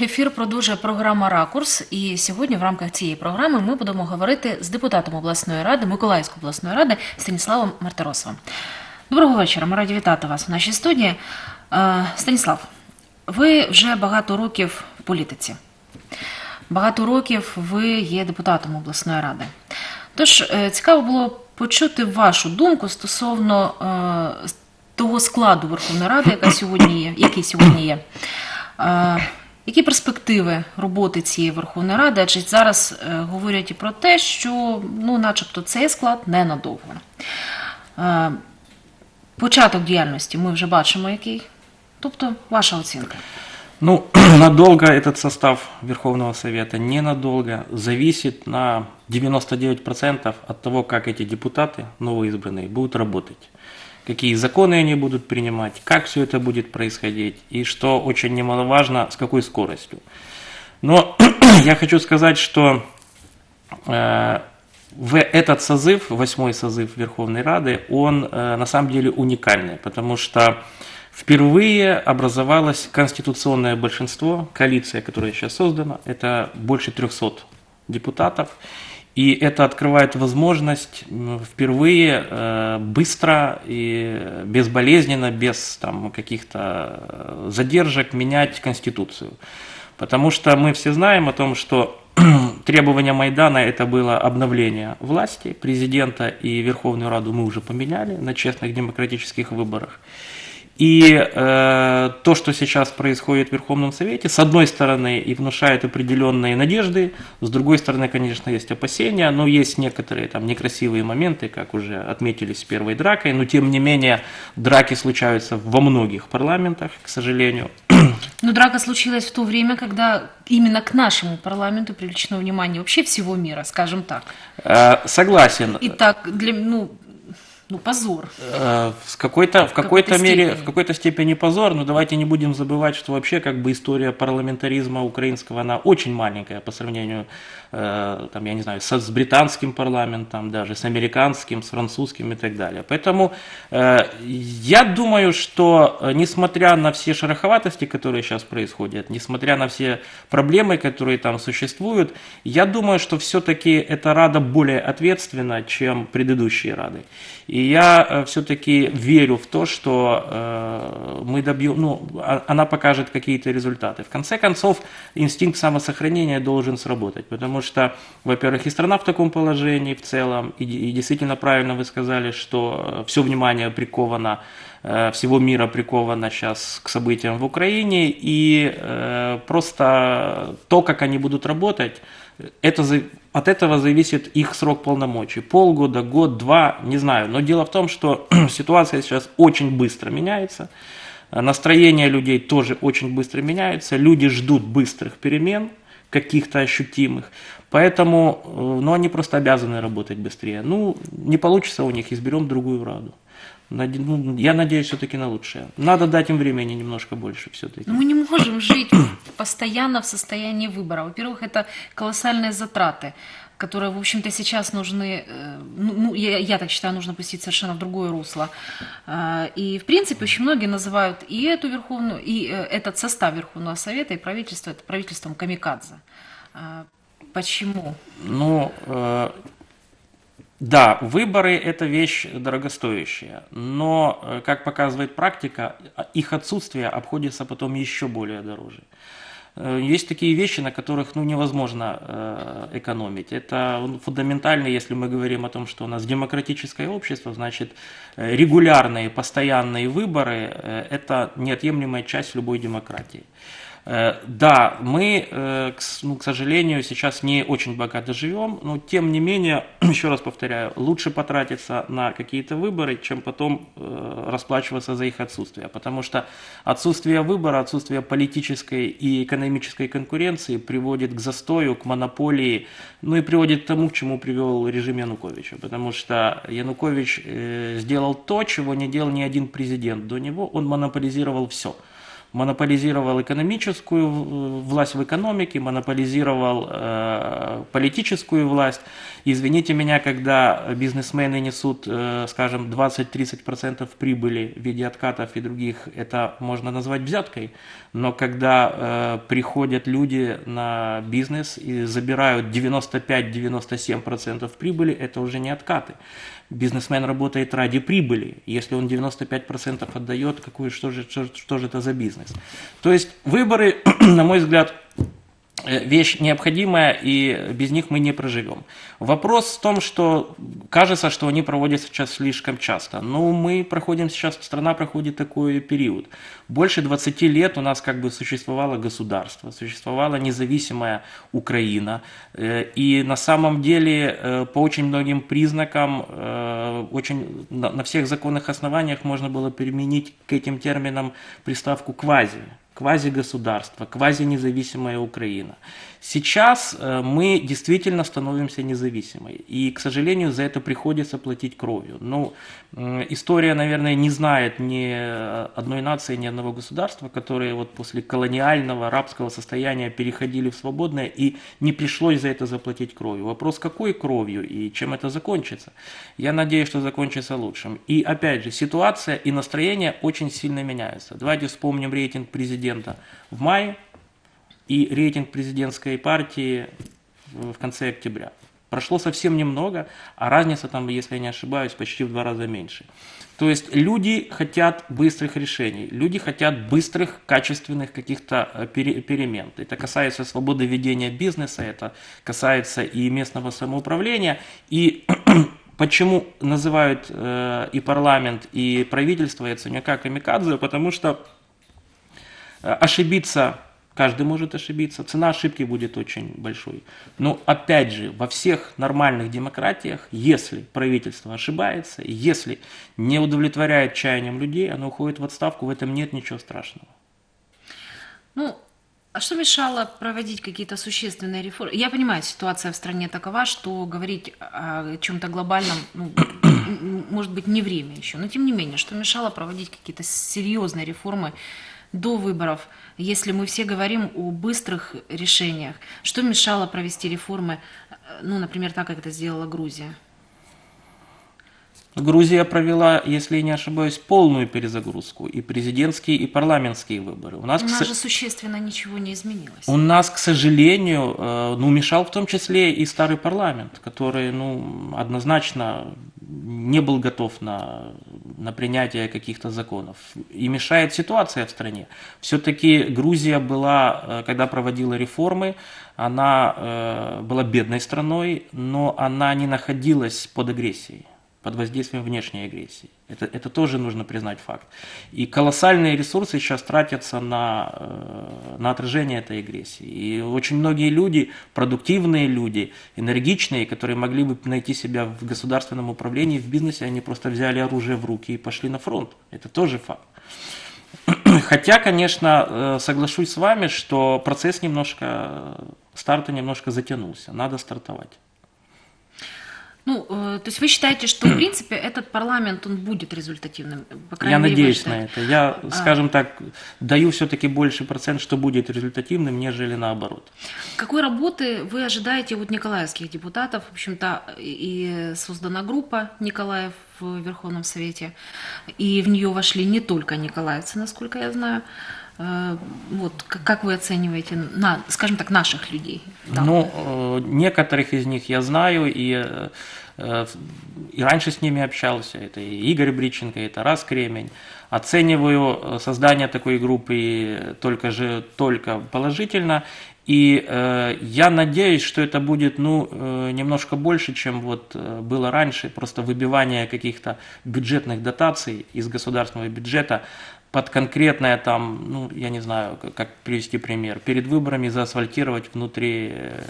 ефір продовжує програма Ракурс. І сьогодні, в рамках цієї програми, ми будемо говорити з депутатом обласної ради Миколаївської обласної ради Станіславом Мартиросовим. Доброго вечора. Ми раді вітати вас в нашій студії. Е, Станіслав, ви вже багато років в політиці. Багато років ви є депутатом обласної ради. Тож е, цікаво було почути вашу думку стосовно е, того складу Верховної Ради, яка сьогодні є, який сьогодні є. Е, Які перспективи роботи цієї Верховної Ради? Адже зараз е, говорять і про те, що ну, начебто цей склад ненадовго. Е, Початок діяльності ми вже бачимо, який. Тобто, ваша оцінка. Ну, надолго этот состав Верховного Совета ненадолго зависит на 99% от того, как эти депутаты, новоизбранные, будут работать. Какие законы они будут принимать, как все это будет происходить и, что очень немаловажно, с какой скоростью. Но я хочу сказать, что э, в этот созыв, восьмой созыв Верховной Рады, он э, на самом деле уникальный, потому что впервые образовалось конституционное большинство, коалиция, которая сейчас создана, это больше 300 депутатов, и это открывает возможность впервые э, быстро и безболезненно, без там, каких-то э, задержек менять Конституцию. Потому что мы все знаем о том, что требование Майдана это было обновление власти, президента и Верховную Раду мы уже поменяли на честных демократических выборах. И э, то, что сейчас происходит в Верховном Совете, с одной стороны, и внушает определенные надежды, с другой стороны, конечно, есть опасения, но есть некоторые там некрасивые моменты, как уже отметились с первой дракой, но тем не менее драки случаются во многих парламентах, к сожалению. Но драка случилась в то время, когда именно к нашему парламенту привлечено внимание вообще всего мира, скажем так. Э, согласен. И так, для, ну, ну, позор. Э, В какой-то, в какой-то мере, степени. в какой-то степени позор, но давайте не будем забывать, что вообще как бы история парламентаризма украинского, она очень маленькая по сравнению, э, там, я не знаю, со- с британским парламентом, даже с американским, с французским и так далее. Поэтому э, я думаю, что несмотря на все шероховатости, которые сейчас происходят, несмотря на все проблемы, которые там существуют, я думаю, что все-таки эта Рада более ответственна, чем предыдущие Рады. И я все-таки верю в то, что э, мы добьем, ну, а- она покажет какие-то результаты. В конце концов, инстинкт самосохранения должен сработать, потому что, во-первых, и страна в таком положении в целом, и, и действительно правильно вы сказали, что все внимание приковано э, всего мира приковано сейчас к событиям в Украине, и э, просто то, как они будут работать, это, от этого зависит их срок полномочий. Полгода, год, два, не знаю. Но дело в том, что ситуация сейчас очень быстро меняется. Настроение людей тоже очень быстро меняется. Люди ждут быстрых перемен, каких-то ощутимых. Поэтому э, ну, они просто обязаны работать быстрее. Ну, не получится у них, изберем другую раду. Ну, я надеюсь все-таки на лучшее. Надо дать им времени немножко больше все-таки. Но мы не можем жить постоянно в состоянии выбора. Во-первых, это колоссальные затраты, которые, в общем-то, сейчас нужны, э, ну, ну, я, я так считаю, нужно пустить совершенно в другое русло. А, И, в принципе, очень многие называют и эту Верховную, и э, этот состав Верховного Совета, и правительство, это правительством камикадзе. А, Почему? Ну, э, да, выборы – это вещь дорогостоящая, но, э, как показывает практика, их отсутствие обходится потом еще более дороже. Э, Есть такие вещи, на которых ну, невозможно э, экономить. Это ну, фундаментально, если мы говорим о том, что у нас демократическое общество, значит, регулярные, постоянные выборы это неотъемлемая часть любой демократии. Да, мы, э, ну, к сожалению, сейчас не очень богато живем, но тем не менее, еще раз повторяю, лучше потратиться на какие-то выборы, чем потом э, расплачиваться за их отсутствие. Потому что отсутствие выбора, отсутствие политической и экономической конкуренции приводит к застою, к монополии, ну и приводит к тому, к чему привел режим Януковича. Потому что Янукович э, сделал то, чего не делал ни один президент до него, он монополизировал все монополизировал экономическую в- власть в экономике, монополизировал э, политическую власть. Извините меня, когда бизнесмены несут, э, скажем, 20-30% прибыли в виде откатов и других, это можно назвать взяткой. Но когда э, приходят люди на бизнес и забирают 95-97% прибыли, это уже не откаты. Бизнесмен работает ради прибыли. Если он 95% отдает, какую, что, же, что, что же это за бизнес? То есть выборы, на мой взгляд, вещь необходимая, и без них мы не проживем. Вопрос в том, что кажется, что они проводятся сейчас слишком часто. Но мы проходим сейчас, страна проходит такой период. Больше 20 лет у нас как бы существовало государство, существовала независимая Украина. Э, И на самом деле э, по очень многим признакам, э, очень, на всех законных основаниях можно было применить к этим терминам приставку «квази» квазигосударство, квазинезависимая Украина. Сейчас э, мы действительно становимся независимой, и, к сожалению, за это приходится платить кровью. Ну, м, история, наверное, не знает ни одной нации, ни одного государства, которые вот после колониального рабского состояния переходили в свободное, и не пришлось за это заплатить кровью. Вопрос, какой кровью и чем это закончится? Я надеюсь, что закончится лучшим. И, опять же, ситуация и настроение очень сильно меняются. Давайте вспомним рейтинг президента в мае, и рейтинг президентской партии в конце октября. Прошло совсем немного, а разница там, если я не ошибаюсь, почти в два раза меньше. То есть люди хотят быстрых решений, люди хотят быстрых, качественных каких-то э, пере- перемен. Это касается свободы ведения бизнеса, это касается и местного самоуправления. И почему называют э, и парламент, и правительство Яценюка камикадзе? Потому что Ошибиться каждый может ошибиться, цена ошибки будет очень большой. Но опять же, во всех нормальных демократиях, если правительство ошибается, если не удовлетворяет чаяниям людей, оно уходит в отставку, в этом нет ничего страшного. Ну, а что мешало проводить какие-то существенные реформы? Я понимаю, ситуация в стране такова, что говорить о чем-то глобальном, ну, может быть, не время еще. Но тем не менее, что мешало проводить какие-то серьезные реформы до выборов, если мы все говорим о быстрых решениях? Что мешало провести реформы, э, ну, например, так, как это сделала Грузия? Грузия провела, если я не ошибаюсь, полную перезагрузку, и президентские, и парламентские выборы. У нас, У к нас со- же существенно ничего не изменилось. У нас, к сожалению, э, ну, мешал в том числе и старый парламент, который, ну, однозначно не был готов на, на принятие каких-то законов. И мешает ситуация в стране. Все-таки Грузия была, э, когда проводила реформы, она э, была бедной страной, но она не находилась под агрессией под воздействием внешней агрессии. Это, это тоже нужно признать факт. И колоссальные ресурсы сейчас тратятся на, э, на отражение этой агрессии. И очень многие люди, продуктивные люди, энергичные, которые могли бы найти себя в государственном управлении, в бизнесе, они просто взяли оружие в руки и пошли на фронт. Это тоже факт. Хотя, конечно, э, соглашусь с вами, что процесс немножко, э, старта немножко затянулся. Надо стартовать. Ну, э, то есть вы считаете, что в принципе этот парламент он будет результативным? По крайней Я мере, надеюсь на это. Я, А. скажем так, даю все-таки больше процент, что будет результативным, нежели наоборот. Какой работы вы ожидаете от николаевских депутатов? В общем-то, и создана группа Николаев в Верховном Совете, и в нее вошли не только николаевцы, насколько я знаю. Э, Вот как вы оцениваете, на, скажем так, наших людей? там? Ну, э, некоторых из них я знаю, и, э, и раньше с ними общался. Это и Игорь Бриченко, и Тарас Кремень. Оцениваю создание такой группы только же только положительно. И э, я надеюсь, что это будет ну, э, немножко больше, чем вот было раньше, просто выбивание каких-то бюджетных дотаций из государственного бюджета под конкретное там, ну, я не знаю, как, привести пример, перед выборами заасфальтировать внутри, э,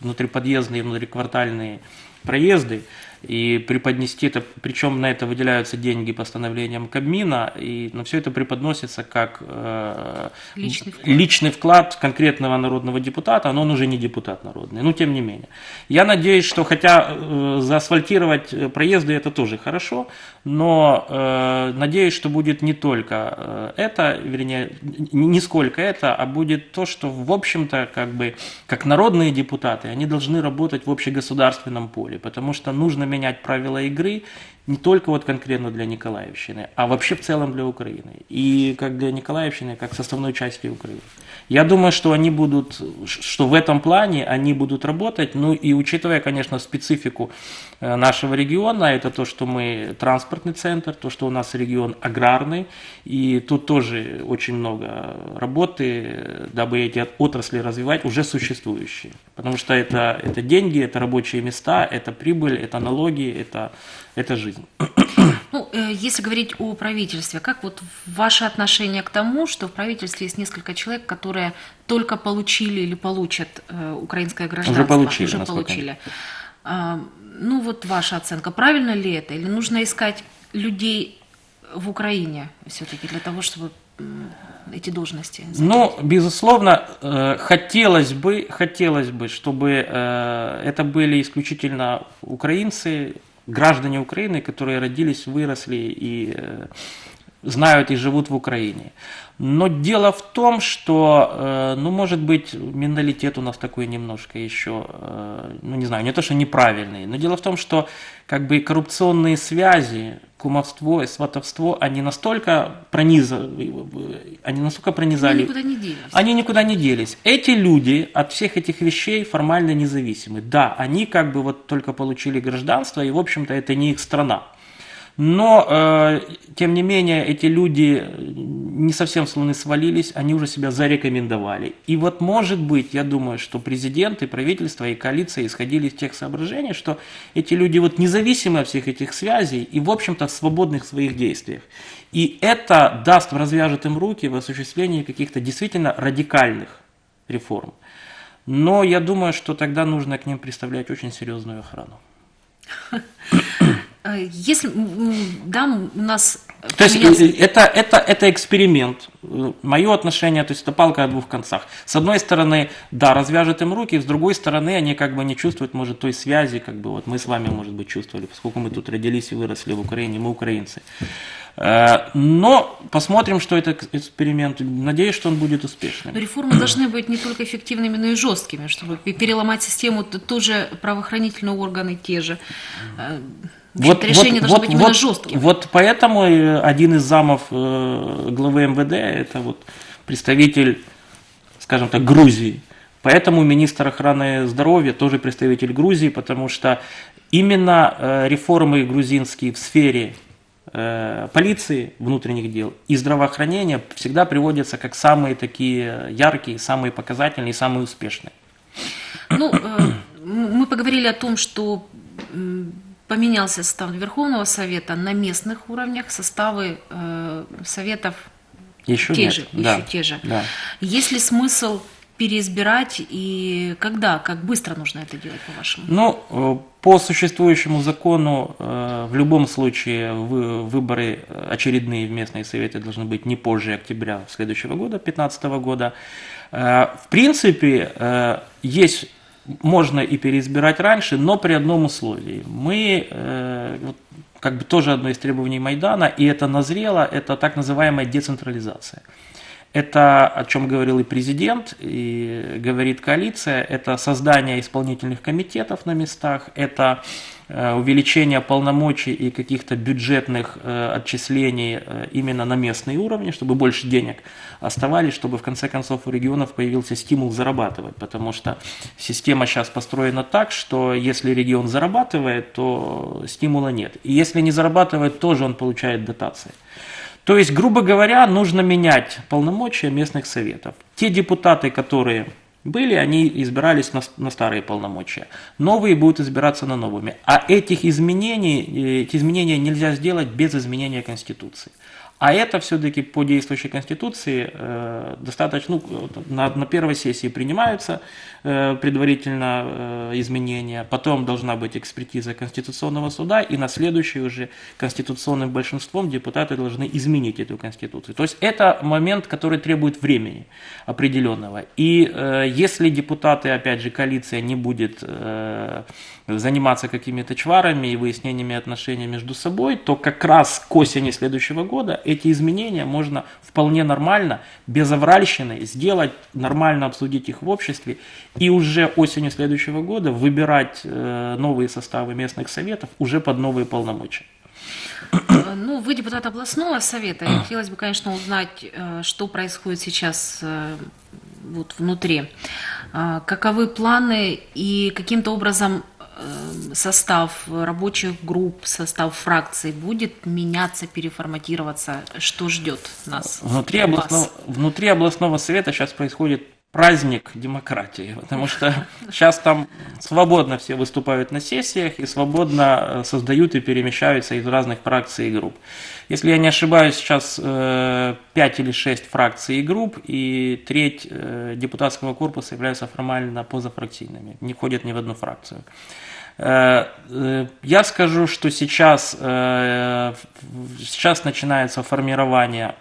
внутриподъездные, внутриквартальные проезды, и преподнести это, причем на это выделяются деньги постановлением Кабмина, и на все это преподносится как э, Личный вклад. личный вклад конкретного народного депутата, но он уже не депутат народный, но тем не менее. Я надеюсь, что хотя э, заасфальтировать проезды это тоже хорошо, но э, надеюсь, что будет не только э, это, вернее, не сколько это, а будет то, что, в общем-то, как бы, как народные депутаты, они должны работать в общегосударственном поле, потому что нужно менять правила игры не только вот конкретно для Николаевщины, а вообще в целом для Украины. И как для Николаевщины, как составной части Украины. Я думаю, что они будут, что в этом плане они будут работать, ну и учитывая, конечно, специфику э, нашего региона, это то, что мы транспортный центр, то, что у нас регион аграрный, и тут тоже очень много работы, дабы эти отрасли развивать, уже существующие. Потому что это, это деньги, это рабочие места, это прибыль, это налоги, это, это жизнь. Ну, э, если говорить о правительстве, как вот ваше отношение к тому, что в правительстве есть несколько человек, которые только получили или получат э, украинское гражданство? получили, Уже насколько получили. А, ну, вот ваша оценка, правильно ли это? Или нужно искать людей в Украине все-таки для того, чтобы эти должности занять? Ну, безусловно, э, хотелось бы, хотелось бы, чтобы это были исключительно украинцы, граждане Украины, которые родились, выросли и э, знают и живут в Украине. Но дело в том, что, э, ну, может быть, менталитет у нас такой немножко еще, э, ну, не знаю, не то, что неправильный, но дело в том, что как бы коррупционные связи, кумовство и сватовство, они настолько пронизали, они настолько Они пронизали никуда не делись. они никуда не делись. Эти люди от всех этих вещей формально независимы. Да, они как бы вот только получили гражданство, и, в общем-то, это не их страна. Но, э, тем не менее, эти люди не совсем с луны свалились, они уже себя зарекомендовали. И вот, может быть, я думаю, что президент и правительство, и коалиция исходили из тех соображений, что эти люди вот независимы от всех этих связей и, в общем-то, в своих действиях. И это даст, развяжет им руки в осуществлении каких-то действительно радикальных реформ. Но я думаю, что тогда нужно к ним представлять очень серьезную охрану. Э, Если, да, у нас То есть э, это, это, это эксперимент. Мое отношение, то есть это палка о двух концах. С одной стороны, да, развяжет им руки, с другой стороны, они как бы не чувствуют, может, той связи, как бы вот мы с вами, может быть, чувствовали, поскольку мы тут родились и выросли в Украине, мы украинцы. Э, Но посмотрим, что это эксперимент. Надеюсь, что он будет успешным. Но реформы должны быть не только эффективными, но и жесткими, чтобы пе- переломать систему, тоже правоохранительные органы те же. Э, в общем-то, решения должны быть именно жесткими. Вот поэтому э, один из замов э, главы МВД, это вот представитель, скажем так, Грузии. Поэтому министр охраны здоровья тоже представитель Грузии, потому что именно э, реформы грузинские в сфере полиции, внутренних дел и здравоохранения всегда приводятся как самые такие яркие, самые показательные, самые успешные. Ну, мы поговорили о том, что поменялся состав Верховного Совета на местных уровнях, составы э, Советов Еще те нет. же, да, еще те же. Да. Есть ли смысл переизбирать и когда, как быстро нужно это делать, по-вашему? Ну, э, по существующему закону, э, в любом случае вы- выборы очередные в местные советы должны быть не позже октября следующего года, 2015 года. Э, В принципе, есть, можно и переизбирать раньше, но при одном условии. Мы, э, как бы тоже одно из требований Майдана, и это назрело, это так называемая децентрализация. Это, о чем говорил и президент, и говорит коалиция, это создание исполнительных комитетов на местах, это э, увеличение полномочий и каких-то бюджетных э, отчислений э, именно на местные уровни, чтобы больше денег оставались, чтобы в конце концов у регионов появился стимул зарабатывать, потому что система сейчас построена так, что если регион зарабатывает, то стимула нет. И если не зарабатывает, тоже он получает дотации. То есть, грубо говоря, нужно менять полномочия местных советов. Те депутаты, которые были, они избирались на, на старые полномочия. Новые будут избираться на новыми. А этих изменений, э, эти изменения нельзя сделать без изменения Конституции. А это все-таки по действующей Конституции э, достаточно, ну, на, на первой сессии принимаются э, предварительно э, изменения, потом должна быть экспертиза Конституционного суда, и на следующей уже конституционным большинством депутаты должны изменить эту Конституцию. То есть это момент, который требует времени определенного. И э, если депутаты, опять же, коалиция не будет э, заниматься какими-то чварами и выяснениями отношений между собой, то как раз к осени следующего года эти изменения можно вполне нормально, без авральщины, сделать, нормально обсудить их в обществе и уже осенью следующего года выбирать э, новые составы местных советов уже под новые полномочия. Ну, вы депутат областного совета. И хотелось бы, конечно, узнать, э, что происходит сейчас э, вот внутри. А, Каковы планы и каким-то образом э, состав рабочих групп, состав фракций будет меняться, переформатироваться? Что ждет нас? Внутри областного, внутри областного совета сейчас происходит праздник демократии, потому что сейчас там свободно все выступают на сессиях и свободно э, создают и перемещаются из разных фракций и групп. Если я не ошибаюсь, сейчас э, 5 или 6 фракций и групп, и треть э, депутатского корпуса являются формально позафракцийными, не входят ни в одну фракцию. Э, э, Я скажу, что сейчас, э, сейчас начинается формирование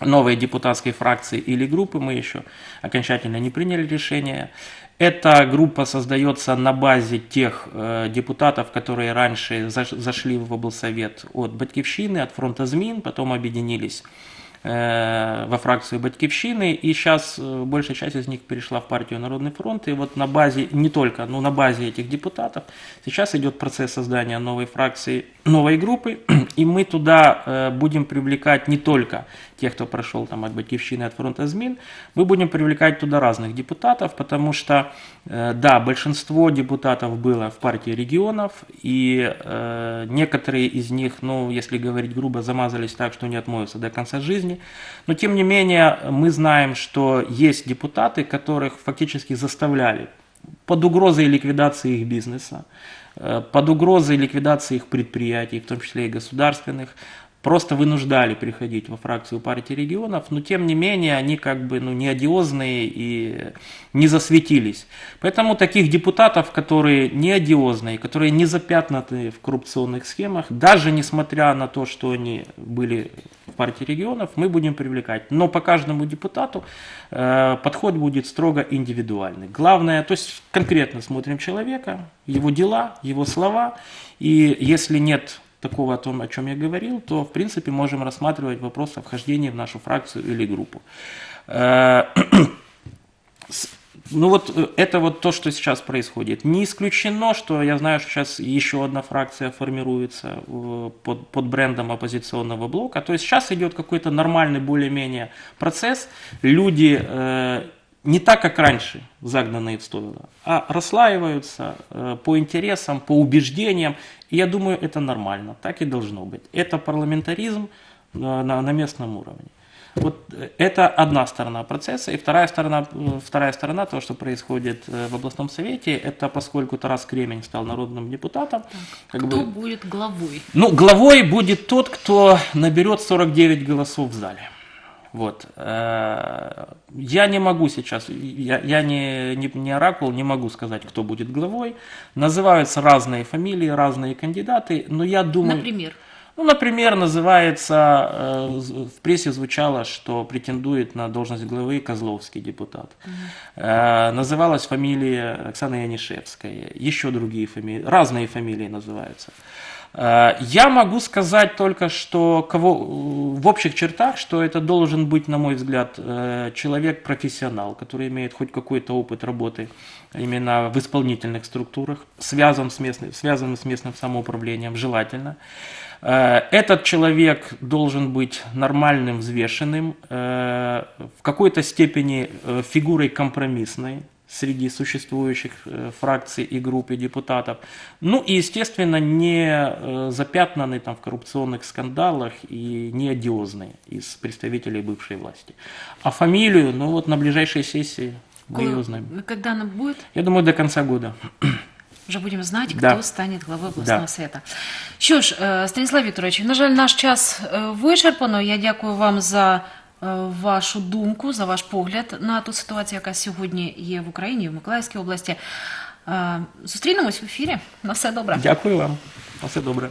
новой депутатской фракции или группы, мы еще окончательно не приняли решение. Эта группа создается на базе тех э, депутатов, которые раньше заш- зашли в облсовет от Батькивщины, от фронта ЗМИН, потом объединились э, во фракцию Батькивщины, и сейчас э, большая часть из них перешла в партию Народный фронт, и вот на базе, не только, но на базе этих депутатов сейчас идет процесс создания новой фракции, новой группы, и мы туда э, будем привлекать не только тех, кто прошел там от Батькивщины, от фронта ЗМИН, мы будем привлекать туда разных депутатов, потому что, э, да, большинство депутатов было в партии регионов, и э, некоторые из них, ну, если говорить грубо, замазались так, что не отмоются до конца жизни, но тем не менее мы знаем, что есть депутаты, которых фактически заставляли под угрозой ликвидации их бизнеса, э, под угрозой ликвидации их предприятий, в том числе и государственных, просто вынуждали приходить во фракцию партии регионов, но тем не менее они как бы ну, не одиозные и не засветились. Поэтому таких депутатов, которые не одиозные, которые не запятнаты в коррупционных схемах, даже несмотря на то, что они были в партии регионов, мы будем привлекать. Но по каждому депутату э, подход будет строго индивидуальный. Главное, то есть конкретно смотрим человека, его дела, его слова, и если нет такого о том, о чем я говорил, то в принципе можем рассматривать вопрос о вхождении в нашу фракцию или группу. Э, Ну вот э, это вот то, что сейчас происходит. Не исключено, что я знаю, что сейчас еще одна фракция формируется э, под, под брендом оппозиционного блока. То есть сейчас идет какой-то нормальный более-менее процесс. Люди э, не так, как раньше, загнанные в стойло, а расслаиваются э, по интересам, по убеждениям. И я думаю, это нормально, так и должно быть. Это парламентаризм э, на, на местном уровне. Вот э, это одна сторона процесса. И вторая сторона, э, вторая сторона того, что происходит в областном совете, это поскольку Тарас Кремень стал народным депутатом. как Кто бы- будет главой? ну, главой будет тот, кто наберет 49 голосов в зале. Вот. Э, Я не могу сейчас, я, я не, не, не оракул, не могу сказать, кто будет главой. Называются разные фамилии, разные кандидаты, но я думаю... Например, Ну, например, называется, э, в прессе звучало, что претендует на должность главы Козловский депутат. Э, Называлась фамилия Оксана Янишевская, еще другие фамилии, разные фамилии называются. Э, Я могу сказать только, что кого, в общих чертах, что это должен быть, на мой взгляд, э, человек-профессионал, который имеет хоть какой-то опыт работы именно в исполнительных структурах, связан с местным, связан с местным самоуправлением, желательно. Э, Этот человек должен быть нормальным, взвешенным, э, в какой-то степени э, фигурой компромиссной среди существующих э, фракций и групп и депутатов. Ну и, естественно, не э, запятнанный там в коррупционных скандалах и не одиозный из представителей бывшей власти. А фамилию, ну вот на ближайшей сессии мы ее узнаем. Когда она будет, Я думаю, до конца года. вже будемо знати, Да. хто стане главою обласного Да. свята. Що ж, е, Станіслав Вікторович, на жаль, наш час вичерпано. Я дякую вам за вашу думку, за ваш погляд на ту ситуацію, яка сьогодні є в Україні, в Миколаївській області. Е, Зустрінемось в ефірі. На все добре. Дякую вам. На все добре.